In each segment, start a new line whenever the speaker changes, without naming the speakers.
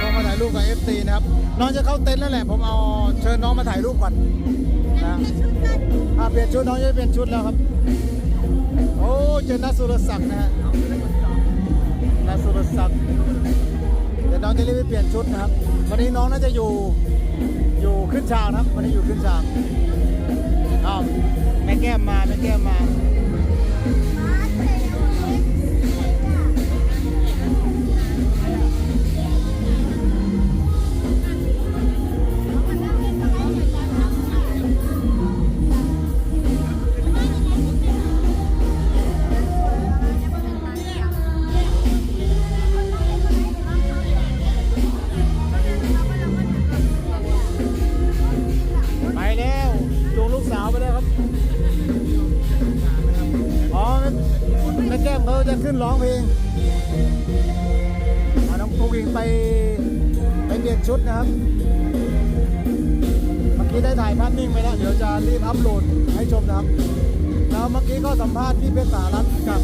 ลงมาถ่ายรูปกับ FC นะครับ น้องจะเข้าเต็นท์แล้วแหละ ผมเอาเชิญน้องมาถ่ายรูปก่อนนะอ่าเปลี่ยนชุดน้องจะเปลี่ยนชุดแล้วครับ โอ้เจอนัทสุรศักดิ์นะฮะนัทสุรศักดิ์เดี๋ยวน้องจะรีบไปเปลี่ยนชุดนะครับ วันนี้น้องน่าจะอยู่อยู่ขึ้นฉากนะครับ วันนี้อยู่ขึ้นฉากอ้าวแม่แก้มมาแม่แก้มมา อ๋อแม่แก้มเขาจะขึ้นร้องเพลงเอาน้องปูกิงไปไปเปลี่ยนชุดนะครับ เมื่อกี้ได้ถ่ายภาพนิ่งไปแล้ว เดี๋ยวจะรีบอัพโหลดให้ชมนะครับ แล้วเมื่อกี้ก็สัมภาษณ์พี่เพชรสารัตน์กับ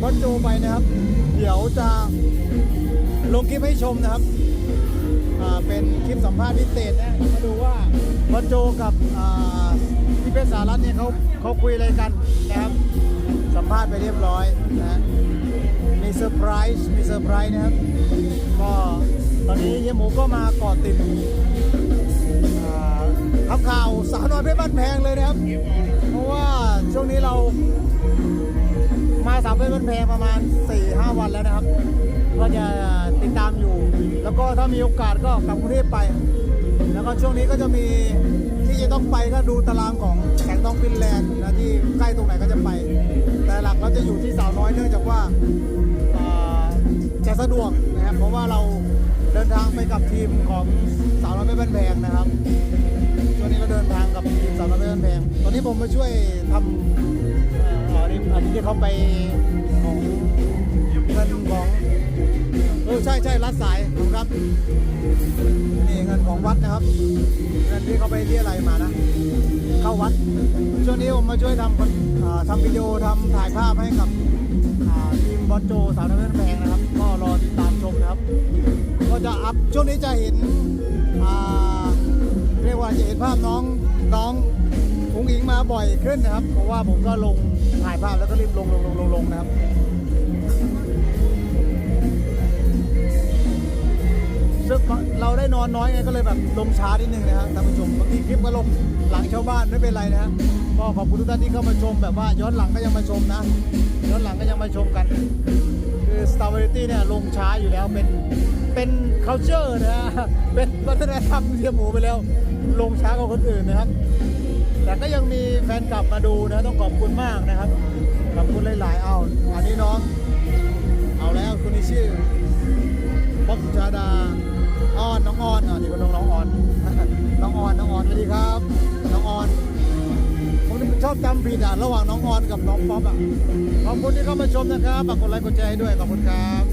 บอสโจไปนะครับ เดี๋ยวจะลงคลิปให้ชมนะครับ เป็นคลิปสัมภาษณ์พิเศษนะมาดูว่าบอลโจกับพี่เพชรสารัตน์เนี่ยเขาเขาคุยอะไรกันนะครับ สัมภาษณ์ไปเรียบร้อยนะมีเซอร์ไพรส์มีเซอร์ไพรส์นะครับ ก็ตอนนี้เฮียหมูก็มาเกาะติดอ่าทำข่าวสาวน้อยเพชรบ้านแพงเลยนะครับ เพราะว่าช่วงนี้เรามาสามเพชรบ้านแพงประมาณ4-5วันแล้วนะครับ ก็จะติดตามอยู่ แล้วก็ถ้ามีโอกาสก็กลับกรุงเทพไป แล้วก็ช่วงนี้ก็จะมีที่จะต้องไปก็ดูตารางของแข่งต้องฟินแลนด์นะที่ใกล้ตรงไหนก็จะไป แต่หลักเราจะอยู่ที่สาวน้อยเนื่องจากว่าจะสะดวกนะครับเพราะว่าเราเดินทางไปกับทีมของสาวน้อยไม่เป็นแพงนะครับช่วงนี้เราเดินทางกับทีมสาวน้อยไม่เป็นแพงตอนนี้ผมมาช่วยทำอันนี้อันนี้ที่เขาไปของเงินของเออใช่ใช่รัดสาย ขอบคุณครับ นี่เงินของวัดนะครับเงินที่เขาไปเรียอะไรมานะ เข้าวัด ช่วงนี้ผมมาช่วยทำทำวิดีโอทำถ่ายภาพให้กับทีมบอสโจสาวน้ำเงินแพงนะครับ ก็รอติดตามชมนะครับ ก็จะอัพช่วงนี้จะเห็นเรียกว่าจะเห็นภาพน้องน้องอุงอิงมาบ่อยขึ้นนะครับ เพราะว่าผมก็ลงถ่ายภาพแล้วก็รีบลงลงลงลงลงนะครับ เราได้นอนน้อยไงก็เลยแบบลงช้านิดนึงนะครับท่านผู้ชมบางทีคลิปก็ลงหลังชาวบ้านไม่เป็นไรนะฮะก็ขอบคุณทุกท่านที่เข้ามาชมแบบว่าย้อนหลังก็ยังมาชมนะ ย้อนหลังก็ยังมาชมกัน คือ Star Variety เนี่ยลงช้าอยู่แล้วเป็นเป็น culture นะฮะเป็นวัฒนธรรมเทียมหมูไปแล้ว ลงช้ากว่าคนอื่นนะครับ แต่ก็ยังมีแฟนกลับมาดูนะต้องขอบคุณมากนะครับขอบคุณหลายๆเอาอันนี้น้อง เอาแล้วคนนี้ชื่ อบจำผิดอะระหว่างน้องออนกับน้องป๊อปอะขอบคุณที่เข้ามาชมนะครับฝากกดไลค์กดแชร์ให้ด้วยขอบคุณครับ